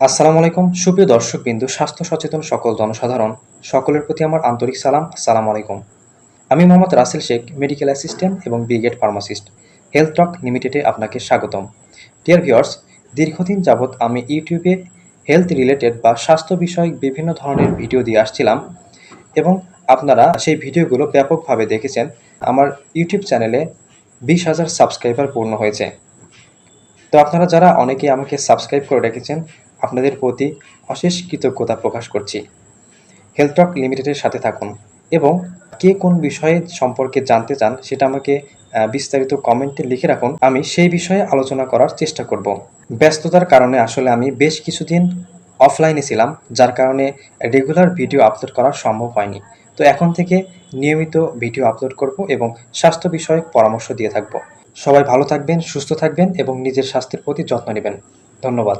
আসসালামু আলাইকুম, সুপ্রিয় দর্শক বিন্দু স্বাস্থ্য সচেতন সকল জনসাধারণ, সকলের প্রতি আমার আন্তরিক সালাম, আসসালামু আলাইকুম। আমি মোহাম্মদ রাসেল শেখ মেডিকেল অ্যাসিস্ট্যান্ট এবং বিগেট ফার্মাসিস্ট হেলথ টক লিমিটেডে আপনাকে স্বাগতম। ডিয়ার ভিউয়ার্স দীর্ঘদিন যাবৎ আমি ইউটিউবে হেলথ রিলেটেড বা স্বাস্থ্য বিষয়ক বিভিন্ন ধরনের ভিডিও দিয়ে আসছিলাম এবং আপনারা সেই ভিডিওগুলো ব্যাপকভাবে দেখেছেন। আমার ইউটিউব চ্যানেলে বিশ হাজার সাবস্ক্রাইবার পূর্ণ হয়েছে। তো আপনারা যারা অনেকে আমাকে সাবস্ক্রাইব করে রেখেছেন আপনাদের প্রতি অশেষ কৃতজ্ঞতা প্রকাশ করছি। হেলথ টক লিমিটেডের সাথে থাকুন এবং কে কোন বিষয়ে সম্পর্কে জানতে চান সেটা আমাকে বিস্তারিত কমেন্টে লিখে রাখুন। আমি সেই বিষয়ে আলোচনা করার চেষ্টা করব। ব্যস্ততার কারণে আসলে আমি বেশ কিছুদিন অফলাইনে ছিলাম, যার কারণে রেগুলার ভিডিও আপলোড করা সম্ভব হয়নি। তো এখন থেকে নিয়মিত ভিডিও আপলোড করব এবং স্বাস্থ্য বিষয়ক পরামর্শ দিয়ে থাকব। সবাই ভালো থাকবেন, সুস্থ থাকবেন এবং নিজের স্বাস্থ্যের প্রতি যত্ন নেবেন। ধন্যবাদ।